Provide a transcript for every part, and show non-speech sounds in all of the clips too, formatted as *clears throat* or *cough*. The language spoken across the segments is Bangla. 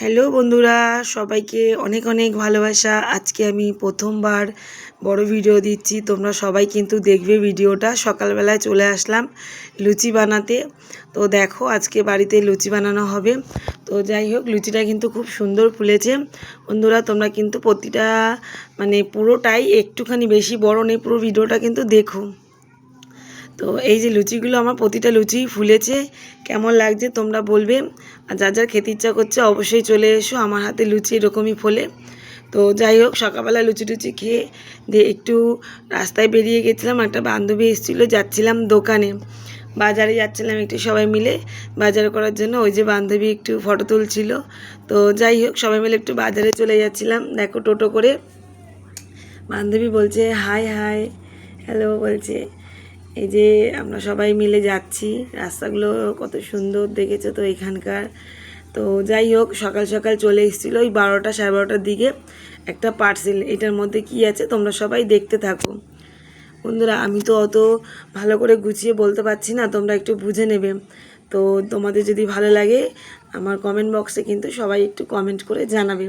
হ্যালো বন্ধুরা, সবাইকে অনেক অনেক ভালোবাসা। আজকে আমি প্রথমবার বড় ভিডিও দিচ্ছি। তোমরা সবাই কিন্তু দেখবে ভিডিওটা সকালবেলায় চলে আসলাম লুচি বানাতে। তো দেখো, আজকে বাড়িতে লুচি বানানো হবে। তো যাই হোক, লুচিটা কিন্তু খুব সুন্দর ফুলেছে। বন্ধুরা, তোমরা কিন্তু প্রতিটা মানে পুরোটাই একটুখানি বেশি বড় নেই, পুরো ভিডিওটা কিন্তু দেখো। তো এই যে লুচিগুলো, আমার প্রতিটা লুচি ফুলেছে, কেমন লাগছে তোমরা বলবে। আর যা যার খেতে ইচ্ছা করছে অবশ্যই চলে এসো, আমার হাতে লুচি এরকমই ফোলে। তো যাই হোক, সকালবেলা লুচি টুচি খেয়ে দিয়ে একটু রাস্তায় বেরিয়ে গেছিলাম, একটা বান্ধবী এসেছিল, যাচ্ছিলাম দোকানে। বাজারে যাচ্ছিলাম একটু সবাই মিলে, বাজার করার জন্য ওই যে বান্ধবী একটু ফটো তুলছিল। তো যাই হোক, সবাই মিলে একটু বাজারে চলে যাচ্ছিলাম, দেখো টোটো করে। বান্ধবী বলছে, হাই হাই। হ্যালো, বলছে এই যে আমরা সবাই মিলে যাচ্ছি। রাস্তাগুলো কত সুন্দর দেখেছ তো এখানকার। তো যাই হোক, সকাল সকাল চলে এসেছিল ওই বারোটা সাড়ে বারোটার দিকে। একটা পার্সেল এটার মধ্যে কি আছে তোমরা সবাই দেখতে থাকো। বন্ধুরা, আমি তো অত ভালো করে গুছিয়ে বলতে পারছি না, তোমরা একটু বুঝে নেবে। তো তোমাদের যদি ভালো লাগে, আমার কমেন্ট বক্সে কিন্তু সবাই একটু কমেন্ট করে জানাবে।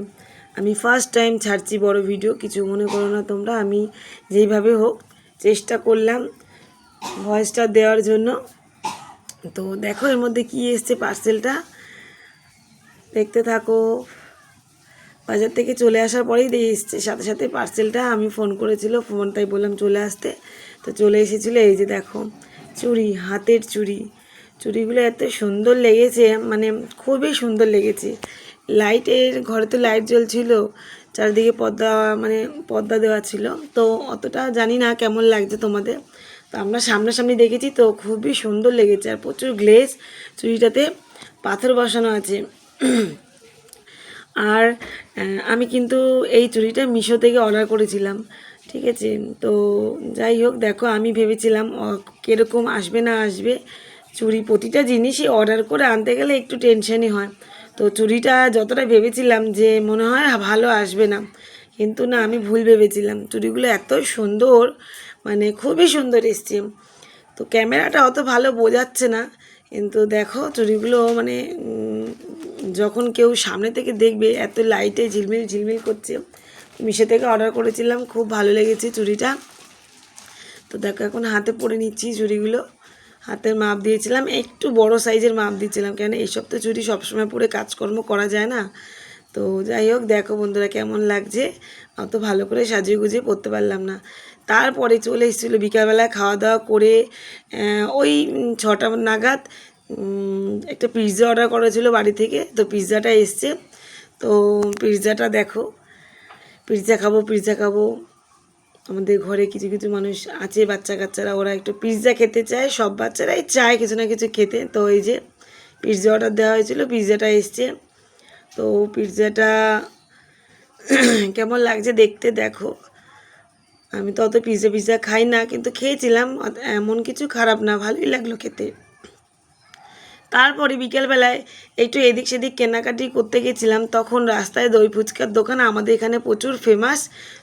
আমি ফার্স্ট টাইম ছাড়ছি বড় ভিডিও কিছু মনে করো না তোমরা, আমি যেইভাবে হোক চেষ্টা করলাম। ভয়েসটা দেওয়ার জন্য। তো দেখো এর মধ্যে কি এসছে পার্সেলটা দেখতে থাকো। বাজার থেকে চলে আসার পরেই দিয়ে এসছে। সাথে সাথে পার্সেলটা আমি ফোন করেছিল ফোন তাই বললাম চলে আসতে। তো চলে এসেছিল, এই যে দেখো, চুড়ি, হাতের চুড়ি। চুড়িগুলো এত সুন্দর লেগেছে মানে খুবই সুন্দর লেগেছে। লাইটের ঘরে তো লাইট জ্বলছিল। চারিদিকে পর্দা মানে পর্দা দেওয়া ছিল। তো অতটা জানি না কেমন লাগছে তোমাদের। তো আমরা সামনাসামনি দেখেছি, তো খুবই সুন্দর লেগেছে। আর প্রচুর গ্লেজ চুড়িটাতে পাথর বসানো আছে। আর আমি কিন্তু এই চুড়িটা মিশো থেকে অর্ডার করেছিলাম। ঠিক আছে? তো যাই হোক, দেখো, আমি ভেবেছিলাম কীরকম আসবে না আসবে। চুড়ি প্রতিটা জিনিসই অর্ডার করে আনতে গেলে একটু টেনশনই হয়। তো চুড়িটা যতটা ভেবেছিলাম যে মনে হয় ভালো আসবে না, কিন্তু না, আমি ভুল ভেবেছিলাম। চুড়িগুলো এত সুন্দর মানে খুবই সুন্দর এসছে। তো ক্যামেরাটা অত ভালো বোঝাচ্ছে না, কিন্তু দেখো চুড়িগুলো মানে যখন কেউ সামনে থেকে দেখবে, এত লাইটে ঝিলমিল ঝিলমিল করছে। মিশে থেকে অর্ডার করেছিলাম, খুব ভালো লেগেছে চুড়িটা। তো দেখো, এখন হাতে পরে নিচ্ছি চুড়িগুলো। হাতের মাপ দিয়েছিলাম, একটু বড় সাইজের মাপ দিয়েছিলাম, কেন এইসব তো চুড়ি সবসময় পরে কাজকর্ম করা যায় না। তো যাই হোক, দেখো বন্ধুরা কেমন লাগছে। অত ভালো করে সাজিয়ে গুজিয়ে পরতে পারলাম না। তারপরে চলে এসেছিল বিকালবেলা খাওয়া দাওয়া করে ওই ছটা নাগাদ একটা পিৎজা অর্ডার করা ছিল বাড়ি থেকে। তো পিৎজাটা এসছে। তো পিৎজাটা দেখো পিৎজা খাব পিৎজা খাব। আমাদের ঘরে কিছু কিছু মানুষ আছে বাচ্চা কাচ্চারা ওরা একটু পিৎজা খেতে চায়, সব বাচ্চারাই চায় কিছু না কিছু খেতে। তো এই যে পিৎজা অর্ডার দেওয়া হয়েছিল পিৎজাটা এসছে। তো পিৎজাটা *clears throat* কেমন লাগছে দেখতে দেখো। আমি তো অত পিৎজা পিৎজা খাই না, কিন্তু খেয়েছিলাম। এমন কিছু খারাপ না, ভালোই লাগল খেতে। তারপরে বিকেলবেলায় একটু এদিক সেদিক কেনাকাটি করতে গেছিলাম, তখন রাস্তায় দই ফুচকার দোকান, আমাদের এখানে প্রচুর ফেমাস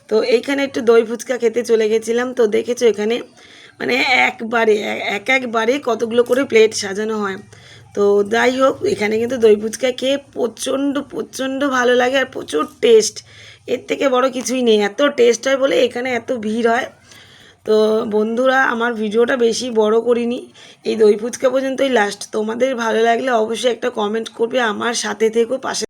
তো এইখানে একটু দই ফুচকা খেতে চলে গেছিলাম, তো দেখেছ এখানে মানে একবারে, এক একবারে কতগুলো করে প্লেট সাজানো হয়। তো যাই হোক, এখানে কিন্তু দই ফুচকা খেয়ে প্রচণ্ড প্রচণ্ড ভালো লাগে আর প্রচুর টেস্ট এর থেকে বড় কিছুই নেই, এত টেস্ট হয় বলে এখানে এত ভিড় হয়। তো বন্ধুরা, আমার ভিডিওটা বেশি বড় করিনি। এই দই ফুচকা পর্যন্তই লাস্ট তোমাদের ভালো লাগলে অবশ্যই একটা কমেন্ট করবে, আমার সাথে থেকেও পাশে